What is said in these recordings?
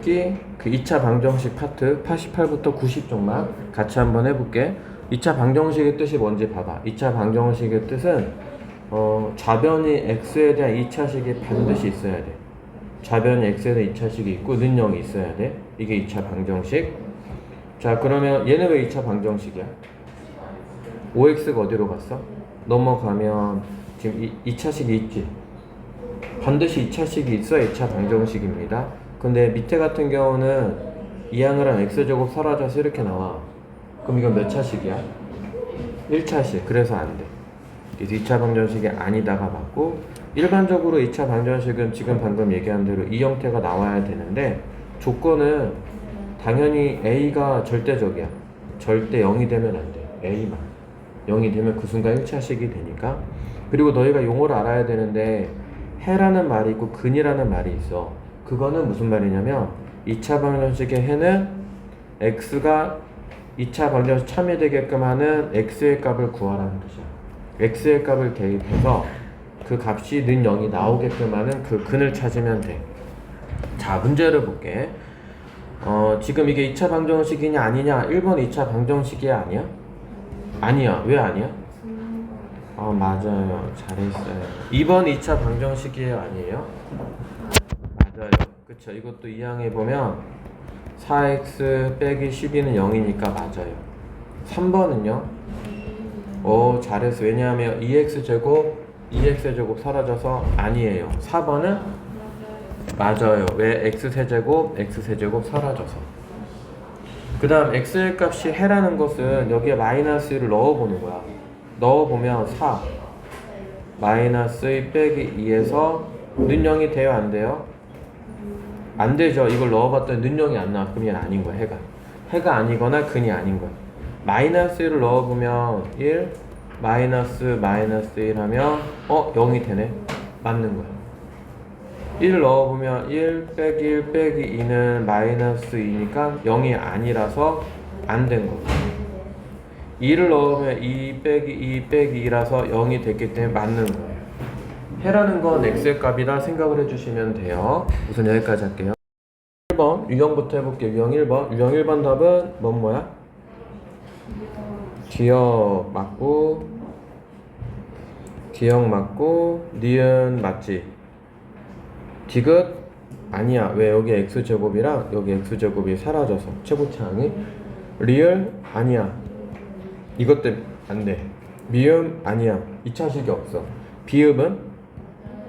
특기 그 2차 방정식 파트 88부터 90 쪽만 같이 한번 해볼게. 2차 방정식의 뜻이 뭔지 봐봐. 2차 방정식의 뜻은 어, 좌변이 x에 대한 2차식이 반드시 있어야 돼. 좌변이 x에 대한 2차식이 있고 는영이 있어야 돼. 이게 2차 방정식. 자 그러면 얘는 왜 2차 방정식이야? 5x가 어디로 갔어? 넘어가면 지금 2, 차식이 있지? 반드시 2차식이 있어야 2차 방정식입니다. 근데 밑에 같은 경우는 2항을 한 x제곱 사라져서 이렇게 나와. 그럼 이건 몇 차식이야? 1차식. 그래서 안 돼. 그래서 2차 방정식이 아니다가 맞고 일반적으로 2차 방정식은 지금 방금 얘기한 대로 이 형태가 나와야 되는데 조건은 당연히 a가 절대적이야. 절대 0이 되면 안 돼. a만. 0이 되면 그 순간 1차식이 되니까. 그리고 너희가 용어를 알아야 되는데 해라는 말이 있고 근이라는 말이 있어. 그거는 무슨 말이냐면 2차 방정식의 해는 x가 2차 방정식 참여되게끔 하는 x의 값을 구하라는 뜻이야. x의 값을 대입해서 그 값이 는 0이 나오게끔 하는 그 근을 찾으면 돼. 자, 문제를 볼게. 어, 지금 이게 2차 방정식이냐 아니냐? 1번 2차 방정식이 아니야? 아니야. 왜 아니야? 아, 맞아요. 잘했어요. 2번 2차 방정식이에요, 아니에요? 그쵸. 이것도 이항에 보면 4x 빼기 12는 0이니까 맞아요. 3번은요? 오, 잘했어. 왜냐하면 2x 제곱, 2x 제곱 사라져서 아니에요. 4번은 맞아요. 왜 x 세제곱, x 세제곱 사라져서. 그 다음 x의 값이 해라는 것은 여기에 마이너스 1을 넣어보는 거야. 넣어보면 4 마이너스 1 빼기 2에서 는 0이 돼요 안 돼요? 안 되죠. 이걸 넣어봤더니 는 0이 안 나와. 그럼 얘는 아닌 거야 해가. 해가 아니거나 근이 아닌 거야. 마이너스 1을 넣어보면 1 마이너스 마이너스 1 하면 어 0이 되네. 맞는 거야. 1 넣어보면 1 빼기 1 빼기 2는 마이너스 2니까 0이 아니라서 안 된 거고 2를 넣으면 2 빼기 2 빼기 2라서 0이 됐기 때문에 맞는 거예요 해라는 건 x의 값이라 생각을 해주시면 돼요 우선 여기까지 할게요 1번 유형부터 해볼게요 유형 1번 유형 1번 답은 뭔 뭐야? 기억 맞고 기억 맞고 니은 맞지? 디귿 아니야. 왜 여기 x 제곱이랑 여기 x 제곱이 사라져서 최고차항이 리얼 아니야. 이것 때문에 안 돼. 미음 아니야. 2차식이 없어. 비읍은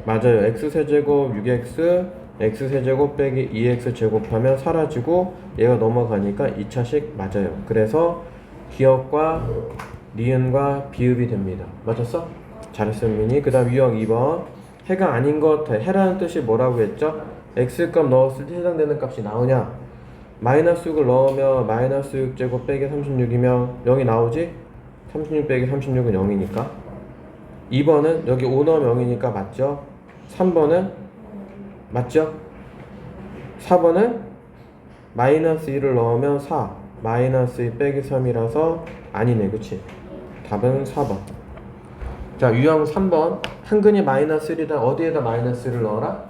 맞아요. x 세제곱 6x x 세제곱 빼기 2x 제곱하면 사라지고 얘가 넘어가니까 2차식 맞아요. 그래서 기억과 니은과 비읍이 됩니다. 맞았어? 잘했어 민이. 그 다음 유형 2번 해가 아닌 것 해라는 뜻이 뭐라고 했죠? x값 넣었을 때 해당되는 값이 나오냐? 마이너스 6을 넣으면 마이너스 6 제곱 빼기 36이면 0이 나오지? 36 빼기 36은 0이니까 2번은 여기 5 넣으면 0이니까 맞죠? 3번은 맞죠? 4번은 마이너스 1을 넣으면 4 마이너스 2 빼기 3이라서 아니네 그치? 답은 4번 자 유형 3번 한근이 마이너스 1이다 어디에다 마이너스 1을 넣어라?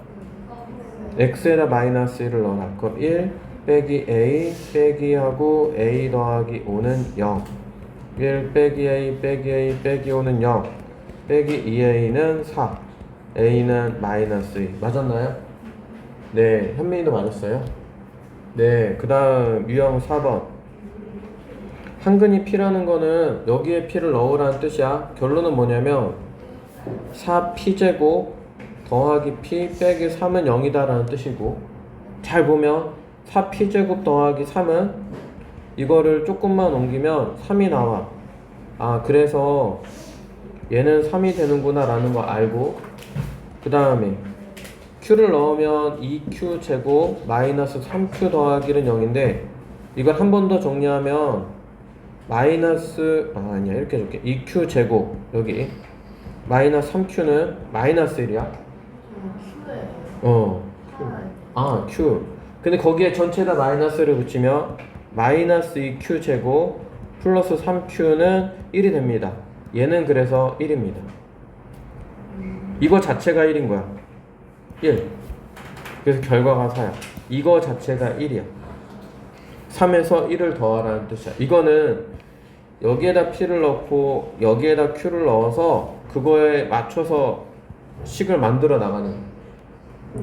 x에다 마이너스 1을 넣어라 그럼 1 빼기 a 빼기 하고 a 더하기 5는 0 1 빼기 a 빼기 a 빼기 5는 0 빼기 2a는 4 a는 마이너스 2 맞았나요? 네 현민이도 맞았어요 네 그 다음 유형 4번 한근이 p라는 거는 여기에 p를 넣으라는 뜻이야. 결론은 뭐냐면 4p제곱 더하기 p 빼기 3은 0이다 라는 뜻이고 잘 보면 4p제곱 더하기 3은 이거를 조금만 옮기면 3이 나와. 아 그래서 얘는 3이 되는구나 라는 거 알고 그 다음에 q를 넣으면 2q 제곱 마이너스 3q 더하기는 0인데 이걸 한 번 더 정리하면 마이너스 아, 아니야. 이렇게 해줄게. 2q 제곱 여기. 마이너스 3q는 마이너스 1이야. 어. 아 q. 근데 거기에 전체에다 마이너스를 붙이면 마이너스 2q 제곱 플러스 3q는 1이 됩니다. 얘는 그래서 1입니다. 이거 자체가 1인 거야 1 그래서 결과가 4야 이거 자체가 1이야. 3에서 1을 더하라는 뜻이야. 이거는 여기에다 P를 넣고 여기에다 Q를 넣어서 그거에 맞춰서 식을 만들어 나가는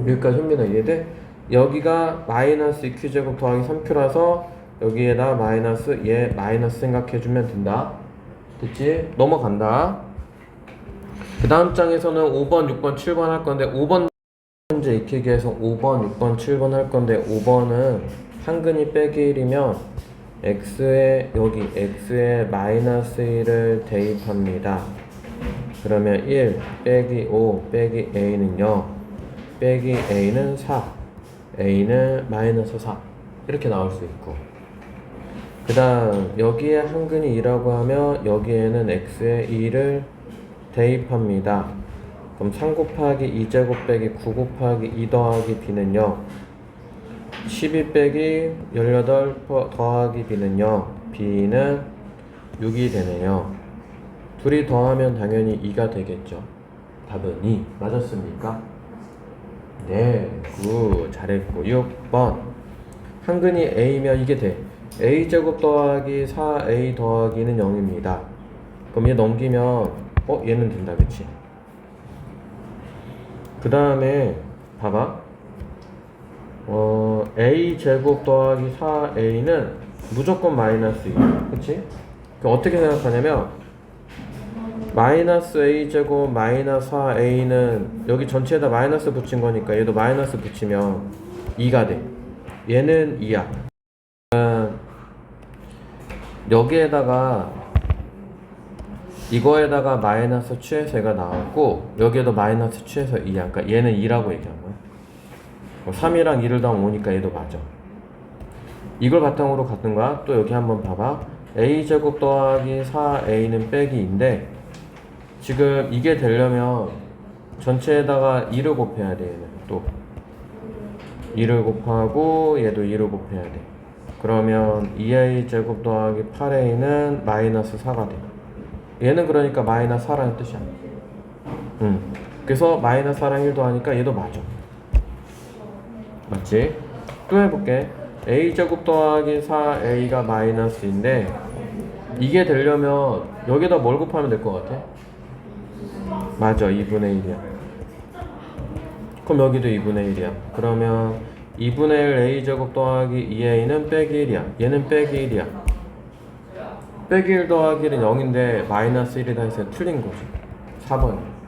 여기까지 현민아 이해돼? 여기가 마이너스 2Q제곱 더하기 3Q라서 여기에다 마이너스 얘 마이너스 생각해주면 된다 됐지? 넘어간다 그 다음 장에서는 5번, 6번, 7번 할 건데 5번 현재 익히기에서 5번, 6번, 7번 할 건데 5번은 한근이 빼기 1이면 x에 여기 x에 마이너스 1을 대입합니다. 그러면 1 빼기 5 빼기 a는 0 빼기 a는 4 a는 마이너스 4 이렇게 나올 수 있고 그 다음 여기에 한근이 2라고 하면 여기에는 x에 2를 대입합니다. 그럼 3 곱하기 2제곱 빼기 9 곱하기 2 더하기 b는 0 12 빼기 18 퍼- 더하기 b는 0 b는 6이 되네요. 둘이 더하면 당연히 2가 되겠죠. 답은 2 맞았습니까? 네, 굿. 잘했고. 6번. 한근이 a면 이게 돼. A제곱 더하기 4a 더하기는 0입니다. 그럼 얘 넘기면 어 얘는 된다. 그치? 그 다음에 봐봐. 어, a 제곱 더하기 4a는 무조건 마이너스 2 그치? 그 어떻게 생각하냐면 마이너스 a 제곱 마이너스 4a는 여기 전체에다 마이너스 붙인 거니까 얘도 마이너스 붙이면 2가 돼. 얘는 2야. 여기에다가 이거에다가 마이너스 취해서가 나왔고 여기에도 마이너스 취해서 2야 그러니까 얘는 2라고 얘기한 거야 3이랑 2를 더하면 5니까 얘도 맞아. 이걸 바탕으로 같은 거야. 또 여기 한번 봐봐. a제곱 더하기 4a는 빼기인데 지금 이게 되려면 전체에다가 2를 곱해야 돼 얘는 또 2를 곱하고 얘도 2를 곱해야 돼. 그러면 2a 제곱 더하기 8a는 마이너스 4가 돼. 얘는 그러니까 마이너스 4라는 뜻이야. 음. 그래서 마이너스 4랑 1 더하니까 얘도 맞아. 맞지? 또 해볼게. a 제곱 더하기 4a가 마이너스인데 이게 되려면 여기다 뭘 곱하면 될 것 같아? 맞아, 2분의 1이야. 그럼 여기도 2분의 1이야. 그러면 2분의 1 a 제곱 더하기 2a는 빼기 1이야. 얘는 빼기 1이야. 빼기 1 더하기 1은 0인데 마이너스 1이다 해서 틀린 거지. 4번이야.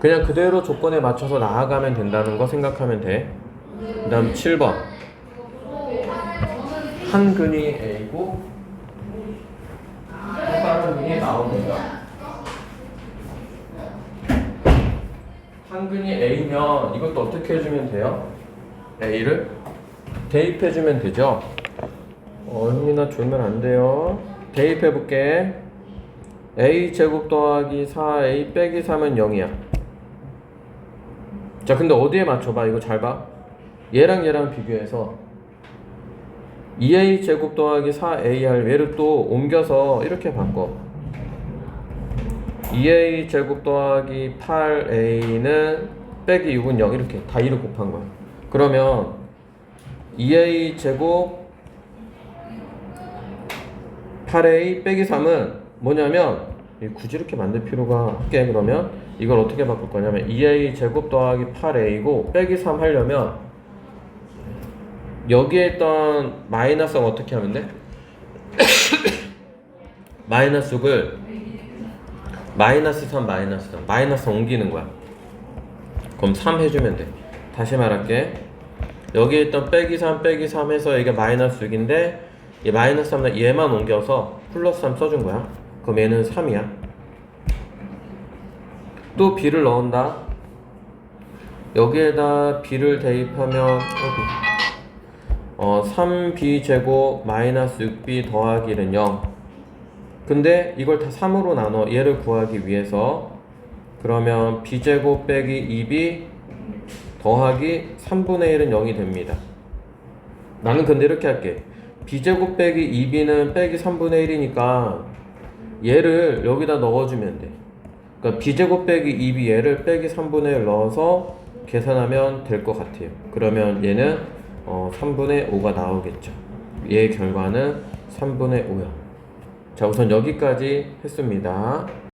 그냥 그대로 조건에 맞춰서 나아가면 된다는 거 생각하면 돼. 그 다음 7번. 한 근이 A고, 다른 근이 나옵니다. 한 근이 A면 이것도 어떻게 해주면 돼요? A를 대입해주면 되죠? 어, 현민아 졸면 안 돼요. 대입해 볼게. A 제곱 더하기 4A 빼기 3은 0이야. 자, 근데 어디에 맞춰봐? 이거 잘 봐. 얘랑 얘랑 비교해서 2a 제곱 더하기 4ar 얘를 또 옮겨서 이렇게 바꿔. 2a 제곱 더하기 8a는 빼기 6은 0 이렇게 다 2를 곱한 거야. 그러면 2a 제곱 8a 빼기 3은 뭐냐면 이 굳이 이렇게 만들 필요가 없게 그러면 이걸 어떻게 바꿀 거냐면 2a 제곱 더하기 8a고 빼기 3 하려면 여기에 있던 마이너스는 어떻게 하면 돼? 마이너스 6을 마이너스 3 마이너스 3 마이너스 옮기는 거야. 그럼 3 해주면 돼. 다시 말할게. 여기에 있던 빼기 3 빼기 3 해서 이게 마이너스 6인데 이 마이너스 3은 얘만 옮겨서 플러스 3 써준 거야. 그럼 얘는 3이야. 또 b를 넣은다. 여기에다 b를 대입하면? 어, 3b 제곱 마이너스 6b 더하기는 0 근데 이걸 다 3으로 나눠. 얘를 구하기 위해서. 그러면 b 제곱 빼기 2b 더하기 3분의 1은 0이 됩니다. 나는 근데 이렇게 할게 b제곱 빼기 2b는 빼기 3분의 1이니까 얘를 여기다 넣어주면 돼. 그러니까 b제곱 빼기 2b 얘를 빼기 3분의 1 넣어서 계산하면 될 것 같아요. 그러면 얘는 어, 3분의 5가 나오겠죠. 얘 결과는 3분의 5야. 자 우선 여기까지 했습니다.